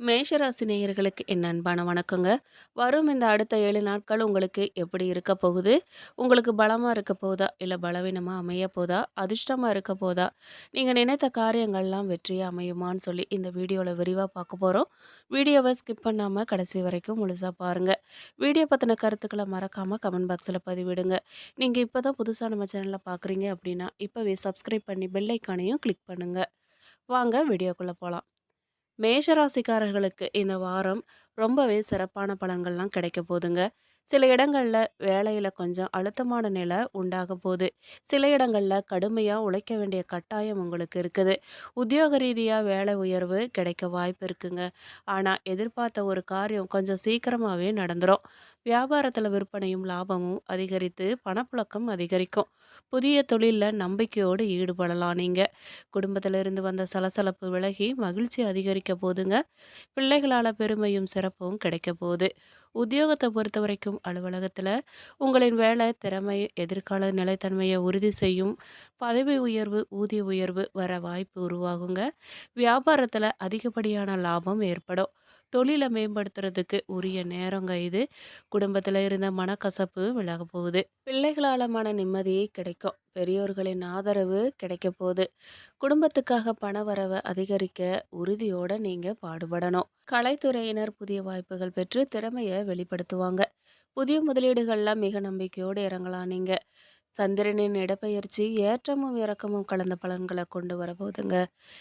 மேஷராசி நேயர்களுக்கு என் அன்பான வணக்கங்க. வரும் இந்த அடுத்த ஏழு நாட்கள் உங்களுக்கு எப்படி இருக்க போகுது? உங்களுக்கு பலமாக இருக்க போதா? இல்லை பலவீனமாக அமைய போதா? அதிர்ஷ்டமாக இருக்க போதா? நீங்கள் நினைத்த காரியங்கள்லாம் வெற்றியாக அமையுமான்னு சொல்லி இந்த வீடியோவில் விரிவாக பார்க்க போகிறோம் வீடியோவை ஸ்கிப் பண்ணாமல் கடைசி வரைக்கும் முழுசாக பாருங்கள் வீடியோ பற்றின கருத்துக்களை மறக்காமல் கமெண்ட் பாக்ஸில் பதிவிடுங்க. நீங்கள் இப்போ தான் புதுசாக நம்ம சேனலில் பார்க்குறீங்க அப்படின்னா இப்போவே சப்ஸ்கிரைப் பண்ணி பெல்லைக்கானையும் கிளிக் பண்ணுங்கள் வாங்க வீடியோக்குள்ளே போகலாம் மேஷராசிக்காரர்களுக்கு இந்த வாரம் ரொம்பவே சிறப்பான பலன்கள்லாம் கிடைக்க போதுங்க. சில இடங்களில் வேலையில் கொஞ்சம் அழுத்தமான நிலை உண்டாக போகுது. சில இடங்களில் கடுமையாக உழைக்க வேண்டிய கட்டாயம் உங்களுக்கு இருக்குது. உத்தியோக ரீதியாக வேலை உயர்வு கிடைக்க வாய்ப்பு இருக்குங்க. ஆனால் எதிர்பார்த்த ஒரு காரியம் கொஞ்சம் சீக்கிரமாகவே நடந்துடும் வியாபாரத்தில் விற்பனையும் லாபமும் அதிகரித்து பணப்புழக்கம் அதிகரிக்கும். புதிய தொழிலில் நம்பிக்கையோடு ஈடுபடலாம் நீங்கள் குடும்பத்தில் இருந்து வந்த சலசலப்பு விலகி மகிழ்ச்சி அதிகரிக்க போதுங்க. பிள்ளைகளால் பெருமையும் சிறப்பும் கிடைக்க போகுது. உத்தியோகத்தை பொறுத்த வரைக்கும் அலுவலகத்தில் உங்களின் வேலை திறமை எதிர்கால நிலைத்தன்மையை உறுதி செய்யும் பதவி உயர்வு ஊதிய உயர்வு வர வாய்ப்பு உருவாகுங்க. வியாபாரத்தில் அதிகப்படியான லாபம் ஏற்படும். தொழிலை மேம்படுத்துறதுக்கு உரிய நேரங்க இது. குடும்பத்தில் இருந்த மனக்கசப்பு விலக போகுது. பிள்ளைகளால் மன நிம்மதி கிடைக்கும். பெரியோர்களின் ஆதரவு கிடைக்க போகுது. குடும்பத்துக்காக பண வரவை அதிகரிக்க உறுதியோட நீங்கள் பாடுபடணும். கலைத்துறையினர் புதிய வாய்ப்புகள் பெற்று திறமையை வெளிப்படுத்துவாங்க. புதிய முதலீடுகள்லாம் மிக நம்பிக்கையோடு இறங்கலாம் நீங்கள் சந்திரனின் இடப்பெயர்ச்சி ஏற்றமும் இறக்கமும் கலந்த பலன்களை கொண்டு வரபோதுங்க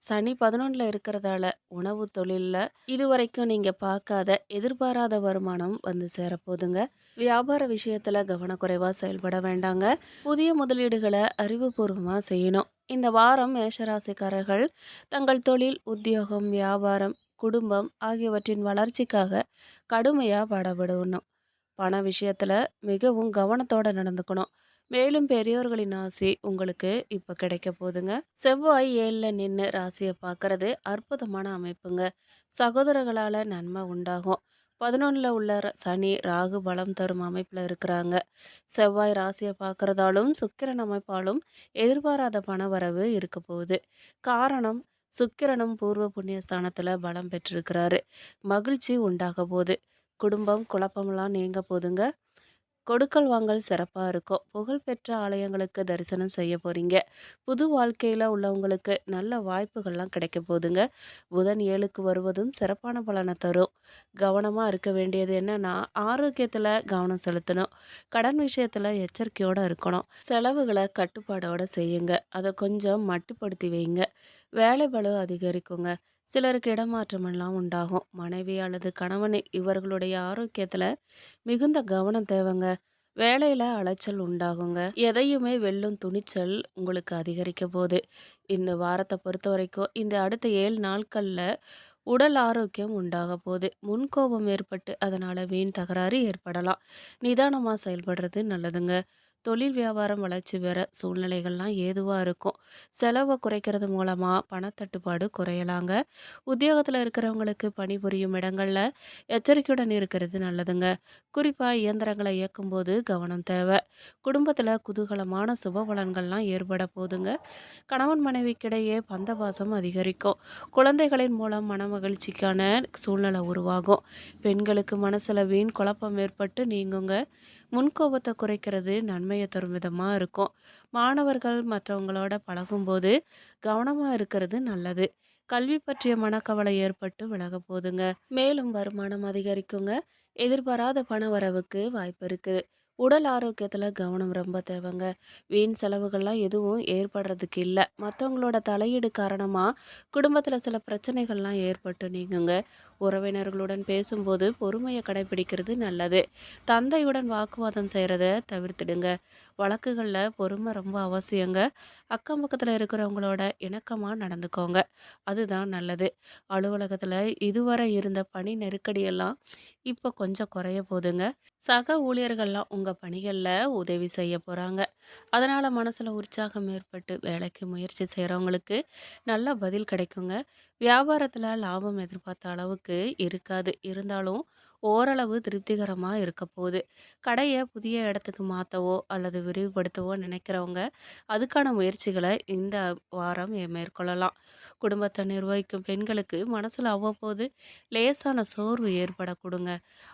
சனி பதினொன்றில் இருக்கிறதால உணவு தொழிலில் இதுவரைக்கும் நீங்கள் பார்க்காத எதிர்பாராத வருமானம் வந்து சேரப்போகுதுங்க. வியாபார விஷயத்தில் கவனக்குறைவாக செயல்பட வேண்டாங்க. புதிய முதலீடுகளை அறிவுபூர்வமாக செய்யணும். இந்த வாரம் மேஷராசிக்காரர்கள் தங்கள் தொழில் உத்தியோகம் வியாபாரம் குடும்பம் ஆகியவற்றின் வளர்ச்சிக்காக கடுமையாக பாடப்படணும் பண விஷயத்தில் மிகவும் கவனத்தோடு நடந்துக்கணும். மேலும் பெரியோர்களின் ஆசி உங்களுக்கு இப்போ கிடைக்க போதுங்க. செவ்வாய் ஏழில் நின்று ராசியை பார்க்கறது அற்புதமான அமைப்புங்க. சகோதரர்களால் நன்மை உண்டாகும். பதினொன்றில் உள்ள சனி ராகு பலம் தரும் அமைப்பில் இருக்கிறாங்க. செவ்வாய் ராசியை பார்க்குறதாலும் சுக்கிரன் அமைப்பாலும் எதிர்பாராத பண வரவு இருக்க போகுது. காரணம் சுக்கிரனும் பூர்வ புண்ணிய ஸ்தானத்தில் பலம் பெற்றிருக்கிறாரு. மகிழ்ச்சி உண்டாக போகுது. குடும்பம் குழப்பமெல்லாம் நீங்க போதுங்க. கொடுக்கல் வாங்கல் சிறப்பாக இருக்கும். புகழ்பெற்ற ஆலயங்களுக்கு தரிசனம் செய்ய போகிறீங்க புது வாழ்க்கையில் உள்ளவங்களுக்கு நல்ல வாய்ப்புகள்லாம் கிடைக்க போகுதுங்க புதன் ஏழுக்கு வருவதும் சிறப்பான பலனை தரும். கவனமாக இருக்க வேண்டியது என்னென்னா ஆரோக்கியத்தில் கவனம் செலுத்தணும். கடன் விஷயத்தில் எச்சரிக்கையோடு இருக்கணும். செலவுகளை கட்டுப்பாடோடு செய்யுங்க. அதை கொஞ்சம் மட்டுப்படுத்தி வைங்க. வேலை பலு அதிகரிக்குங்க. சிலருக்கு இடமாற்றமெல்லாம் உண்டாகும். மனைவி அல்லது கணவன் இவர்களுடைய ஆரோக்கியத்தில் மிகுந்த கவனம் தேவைங்க. வேலையில் அலைச்சல் உண்டாகுங்க. எதையுமே வெல்லும் துணிச்சல் உங்களுக்கு அதிகரிக்க போகுது. இந்த வாரத்தை பொறுத்த வரைக்கும் இந்த அடுத்த ஏழு நாட்களில் உடல் ஆரோக்கியம் உண்டாக போகுது. முன்கோபம் ஏற்பட்டு அதனால் வீண் தகராறு ஏற்படலாம். நிதானமாக செயல்படுறது நல்லதுங்க. தொழில் வியாபாரம் வளர்ச்சி பெற சூழ்நிலைகள்லாம் ஏதுவாக இருக்கும். செலவை குறைக்கிறது மூலமாக பணத்தட்டுப்பாடு குறையலாங்க. உத்தியோகத்தில் இருக்கிறவங்களுக்கு பணிபுரியும் இடங்களில் எச்சரிக்கையுடன் இருக்கிறது நல்லதுங்க. குறிப்பாக இயந்திரங்களை இயக்கும்போது கவனம் தேவை. குடும்பத்தில் குதூகலமான சுப பலன்கள்லாம் ஏற்பட போதுங்க. கணவன் மனைவிக்கிடையே பந்தபாசம் அதிகரிக்கும். குழந்தைகளின் மூலம் மன மகிழ்ச்சிக்கான சூழ்நிலை உருவாகும். பெண்களுக்கு மனசில் வீண் குழப்பம் ஏற்பட்டு நீங்குங்க. முன்கோபத்தை குறைக்கிறது நன்மை நன்மையை தரும் விதமாக இருக்கும். மாணவர்கள் மற்றவங்களோட பழகும்போது கவனமாக இருக்கிறது நல்லது. கல்வி பற்றிய மனக்கவலை ஏற்பட்டு விலக போதுங்க. மேலும் வருமானம் அதிகரிக்குங்க. எதிர்பாராத பண வரவுக்கு வாய்ப்பு இருக்குது. உடல் ஆரோக்கியத்தில் கவனம் ரொம்ப தேவைங்க. வீண் செலவுகள்லாம் எதுவும் ஏற்படுறதுக்கு இல்லை. மற்றவங்களோட தலையீடு காரணமாக குடும்பத்தில் சில பிரச்சனைகள்லாம் ஏற்பட்டு நீங்குங்க. உறவினர்களுடன் பேசும்போது பொறுமையை கடைபிடிக்கிறது நல்லது. தந்தையுடன் வாக்குவாதம் செய்கிறத தவிர்த்துடுங்க. வழக்குகளில் பொறுமை ரொம்ப அவசியங்க. அக்கம் பக்கத்தில் இருக்கிறவங்களோட இணக்கமாக நடந்துக்கோங்க. அதுதான் நல்லது. அலுவலகத்தில் இதுவரை இருந்த பணி நெருக்கடியெல்லாம் இப்போ கொஞ்சம் குறைய போதுங்க. சக ஊழியர்கள்லாம் உங்கள் பணிகளில் உதவி செய்ய போகிறாங்க அதனால் மனசில் உற்சாகம் ஏற்பட்டு வேலைக்கு முயற்சி செய்கிறவங்களுக்கு நல்ல பதில் கிடைக்குங்க. வியாபாரத்தில் லாபம் எதிர்பார்த்த அளவுக்கு இருக்காது. இருந்தாலும் ஓரளவு திருப்திகரமாக இருக்க போகுது. கடையை புதிய இடத்துக்கு மாற்றவோ அல்லது விரிவுபடுத்தவோ நினைக்கிறவங்க அதுக்கான முயற்சிகளை இந்த வாரம் மேற்கொள்ளலாம். குடும்பத்தை நிர்வகிக்கும் பெண்களுக்கு மனசில் அவ்வப்போது லேசான சோர்வு ஏற்பட கொடுங்க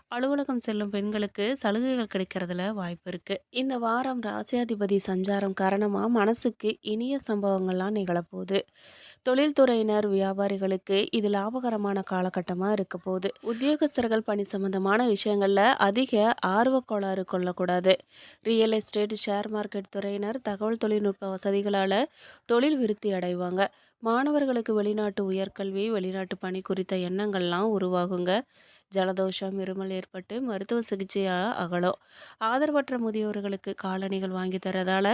அலுவலகம் செல்லும் பெண்களுக்கு சலுகைகள் கிடைக்கிறதுல வாய்ப்பு இருக்குது இந்த வாரம் ராசியாதிபதி சஞ்சாரம் காரணமாக மனசுக்கு இனிய சம்பவங்கள்லாம் நிகழப்போகுது. தொழில்துறையினர் வியாபாரிகளுக்கு இது லாபகரமான காலகட்டமாக இருக்க போகுது உத்தியோகஸ்தர்கள் பணி சம்பந்தமான விஷயங்களில் அதிக ஆர்வக்கோளாறு கொள்ளக்கூடாது. ரியல் எஸ்டேட் ஷேர் மார்க்கெட் துறையினர் தகவல் தொழில்நுட்ப வசதிகளால் தொழில் விருத்தி அடைவாங்க. மாணவர்களுக்கு வெளிநாட்டு உயர்கல்வி வெளிநாட்டு பணி குறித்த எண்ணங்கள்லாம் உருவாகுங்க. ஜலதோஷம் இருமல் ஏற்பட்டு மருத்துவ சிகிச்சையாக அகலும் ஆதரவற்ற முதியோர்களுக்கு காலணிகள் வாங்கி தரதால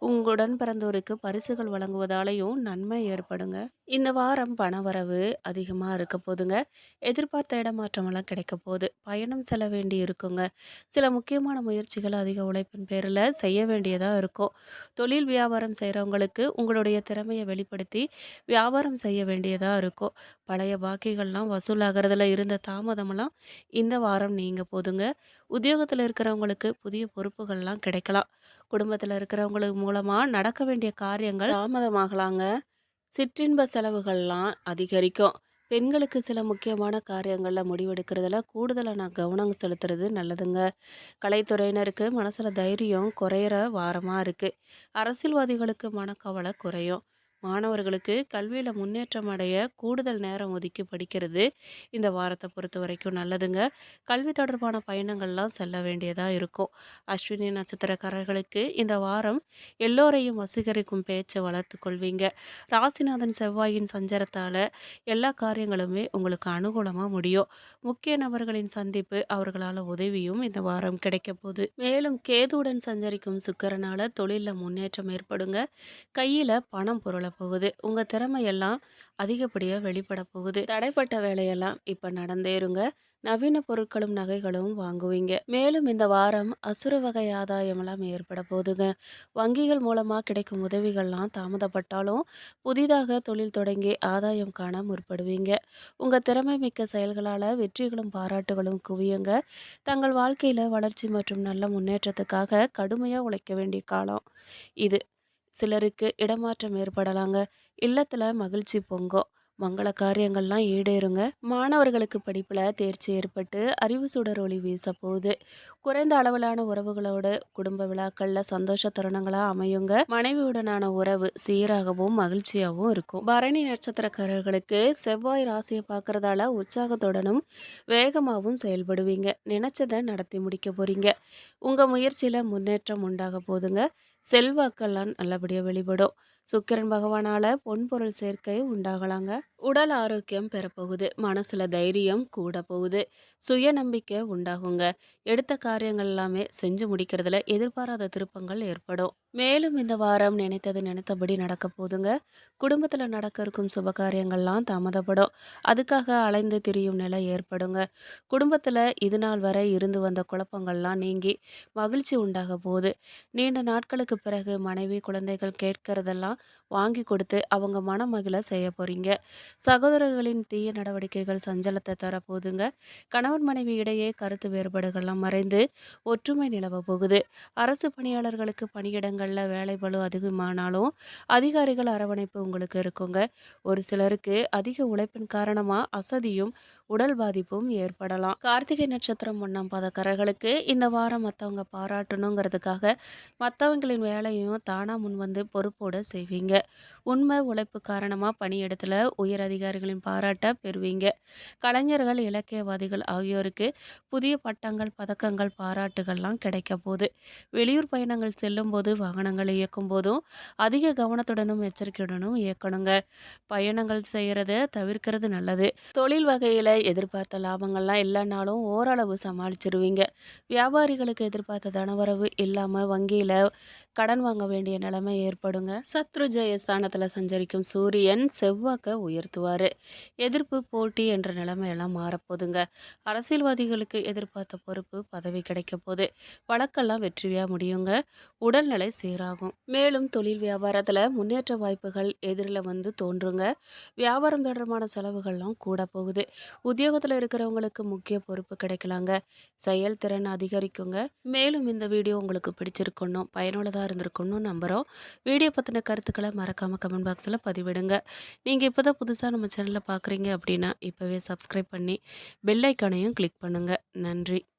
உங்களுடன் பிறந்தோருக்கு பரிசுகள் வழங்குவதாலையும் நன்மை ஏற்படுங்க. இந்த வாரம் பணவரவு அதிகமாக இருக்க போதுங்க. எதிர்பார்த்த இடமாற்றமெல்லாம் கிடைக்க போகுது. பயணம் செல்ல வேண்டி இருக்குங்க. சில முக்கியமான முயற்சிகள் அதிக உழைப்பின் பேரில் செய்ய வேண்டியதாக இருக்கும். தொழில் வியாபாரம் செய்கிறவங்களுக்கு உங்களுடைய திறமையை வெளிப்படுத்தி வியாபாரம் செய்ய வேண்டியதாக இருக்கும் பழைய பாக்கிகள்லாம் வசூலாகிறதுல இருந்த தாமதமெல்லாம் இந்த வாரம் நீங்கள் போதுங்க. உத்தியோகத்தில் இருக்கிறவங்களுக்கு புதிய பொறுப்புகள்லாம் கிடைக்கலாம். குடும்பத்தில் இருக்கிறவங்களுக்கு மூலமாக நடக்க வேண்டிய காரியங்கள் தாமதமாகலாங்க. சிற்றின்ப செலவுகள்லாம் அதிகரிக்கும். பெண்களுக்கு சில முக்கியமான காரியங்களில் முடிவெடுக்கிறதுல கூடுதலாக நான் கவனம் செலுத்துறது நல்லதுங்க. கலைத்துறையினருக்கு மனசில் தைரியம் குறையிற வாரமாக இருக்குது அரசியல்வாதிகளுக்கு மனக்கவலை குறையும். மாணவர்களுக்கு கல்வியில் முன்னேற்றம் அடைய கூடுதல் நேரம் ஒதுக்கி படிக்கிறது இந்த வாரத்தை பொறுத்த வரைக்கும் நல்லதுங்க. கல்வி தொடர்பான பயணங்கள்லாம் செல்ல வேண்டியதாக இருக்கும். அஸ்வினி நட்சத்திரக்காரர்களுக்கு இந்த வாரம் எல்லோரையும் வசீகரிக்கும் பேச்சை வளர்த்து கொள்வீங்க. ராசிநாதன் செவ்வாயின் சஞ்சாரத்தால் எல்லா காரியங்களுமே உங்களுக்கு அனுகூலமாக முடியும். முக்கிய நபர்களின் சந்திப்பு அவர்களால் உதவியும் இந்த வாரம் கிடைக்க போகுது. மேலும் கேதுவுடன் சஞ்சரிக்கும் சுக்கரனால் தொழிலில் முன்னேற்றம் ஏற்படுங்க. கையில் பணம் பொருளை போகுது உங்கள் திறமையெல்லாம் அதிகப்படியாக வெளிப்பட போகுது தடைப்பட்ட வேலையெல்லாம் இப்போ நடந்தேருங்க நவீன பொருட்களும் நகைகளும் வாங்குவீங்க. மேலும் இந்த வாரம் அசுர வகை ஆதாயமெல்லாம் ஏற்பட போகுதுங்க. வங்கிகள் மூலமாக கிடைக்கும் உதவிகள்லாம் தாமதப்பட்டாலும் புதிதாக தொழில் தொடங்கி ஆதாயம் காண முற்படுவீங்க. உங்கள் திறமை மிக்க செயல்களால் வெற்றிகளும் பாராட்டுகளும் குவியுங்க. தங்கள் வாழ்க்கையில் வளர்ச்சி மற்றும் நல்ல முன்னேற்றத்துக்காக கடுமையாக உழைக்க வேண்டிய காலம் இது. சிலருக்கு இடமாற்றம் ஏற்படலாங்க. இல்லத்தில் மகிழ்ச்சி பொங்கும். மங்கள காரியங்கள்லாம் ஈடேறுங்க. மாணவர்களுக்கு படிப்பில் தேர்ச்சி ஏற்பட்டு அறிவு சுடர் ஒளி வீச போகுது குறைந்த அளவிலான உறவுகளோடு குடும்ப விழாக்களில் சந்தோஷ தருணங்களாக அமையுங்க. மனைவியுடனான உறவு சீராகவும் மகிழ்ச்சியாகவும் இருக்கும். பரணி நட்சத்திரக்காரர்களுக்கு செவ்வாய் ராசியை பார்க்குறதால உற்சாகத்துடனும் வேகமாகவும் செயல்படுவீங்க. நினைச்சதை நடத்தி முடிக்க போறீங்க. உங்கள் முயற்சியில் முன்னேற்றம் உண்டாக போதுங்க செல்வாக்கெல்லாம் நல்லபடியாக வெளிப்படும். சுக்கிரன் பகவானால பொன்பொருள் சேர்க்கை உண்டாகலாங்க. உடல் ஆரோக்கியம் பெறப்போகுது. மனசுல தைரியம் கூட போகுது சுய நம்பிக்கை உண்டாகுங்க. எடுத்த காரியங்கள் எல்லாமே செஞ்சு முடிக்கிறதுல எதிர்பாராத திருப்பங்கள் ஏற்படும். மேலும் இந்த வாரம் நினைத்தது நினைத்தபடி நடக்க போதுங்க குடும்பத்தில் நடக்க இருக்கும் சுப காரியங்கள்லாம் தாமதப்படும். அதுக்காக அலைந்து திரியும் நிலை ஏற்படுங்க. குடும்பத்தில் இது நாள் வரை இருந்து வந்த குழப்பங்கள்லாம் நீங்கி மகிழ்ச்சி உண்டாக போகுது. நீண்ட நாட்களுக்கு பிறகு மனைவி குழந்தைகள் கேட்கறதெல்லாம் வாங்கி கொடுத்து அவங்க மனமகிழ செய்ய போறீங்க. சகோதரர்களின் தீய நடவடிக்கைகள் சஞ்சலத்தை தரப்போகுதுங்க. கணவன் மனைவி இடையே கருத்து வேறுபாடுகள்லாம் மறைந்து ஒற்றுமை நிலவ போகுது. அரசு பணியாளர்களுக்கு பணியிடங்களில் வேலை பலு அதிகமானாலும் அதிகாரிகள் அரவணைப்பு உங்களுக்கு இருக்குங்க. ஒரு சிலருக்கு அதிக உழைப்பின் காரணமாக அசதியும் உடல் பாதிப்பும் ஏற்படலாம். கார்த்திகை நட்சத்திரம் ஒன்றாம் பாதக்காரர்களுக்கு இந்த வாரம் மற்றவங்க பாராட்டணுங்கிறதுக்காக மற்றவங்களின் வேலையும் தானாக முன் வந்து செய் செய்வீங்க. உண்மை உழைப்பு காரணமாக பணியிடத்தில் உயர் அதிகாரிகளின் பாராட்ட பெறுவீங்க. கலைஞர்கள் இலக்கியவாதிகள் ஆகியோருக்கு புதிய பட்டங்கள் பதக்கங்கள் பாராட்டுகள்லாம் கிடைக்க போகுது. வெளியூர் பயணங்கள் செல்லும்போது வாகனங்கள் இயக்கும் போதும் அதிக கவனத்துடனும் எச்சரிக்கையுடனும் இயக்கணுங்க. பயணங்கள் செய்கிறத தவிர்க்கிறது நல்லது. தொழில் வகையில் எதிர்பார்த்த லாபங்கள்லாம் இல்லைனாலும் ஓரளவு சமாளிச்சிருவீங்க. வியாபாரிகளுக்கு எதிர்பார்த்த தனவரவு இல்லாமல் வங்கியில் கடன் வாங்க வேண்டிய நிலைமை ஏற்படுங்க. சத் சத்ருஜய ஸ்தானத்தில் சஞ்சரிக்கும் சூரியன் செவ்வாக்கை உயர்த்துவார். எதிர்ப்பு போட்டி என்ற நிலைமையெல்லாம் மாறப்போதுங்க அரசியல்வாதிகளுக்கு எதிர்பார்த்த பொறுப்பு பதவி கிடைக்க போது வழக்கெல்லாம் வெற்றியாக முடியுங்க. உடல்நிலை சீராகும். மேலும் தொழில் வியாபாரத்தில் முன்னேற்ற வாய்ப்புகள் எதிரில் வந்து தோன்றுங்க. வியாபாரம் தொடர்பான செலவுகள்லாம் கூட போகுது. உத்தியோகத்தில் இருக்கிறவங்களுக்கு முக்கிய பொறுப்பு கிடைக்கலாங்க. செயல்திறன் அதிகரிக்குங்க. மேலும் இந்த வீடியோ உங்களுக்கு பிடிச்சிருக்கணும் பயனுள்ளதாக இருந்திருக்கணும் நம்புகிறோம் வீடியோ பத்தின கருத்துக்களை மறக்காமல் கமெண்ட் பாக்ஸில் பதிவிடுங்க. நீங்கள் இப்போ தான் புதுசாக நம்ம சேனலில் பார்க்குறீங்க அப்படின்னா இப்போவே சப்ஸ்கிரைப் பண்ணி பெல் ஐக்கானையும் கிளிக் பண்ணுங்கள் நன்றி.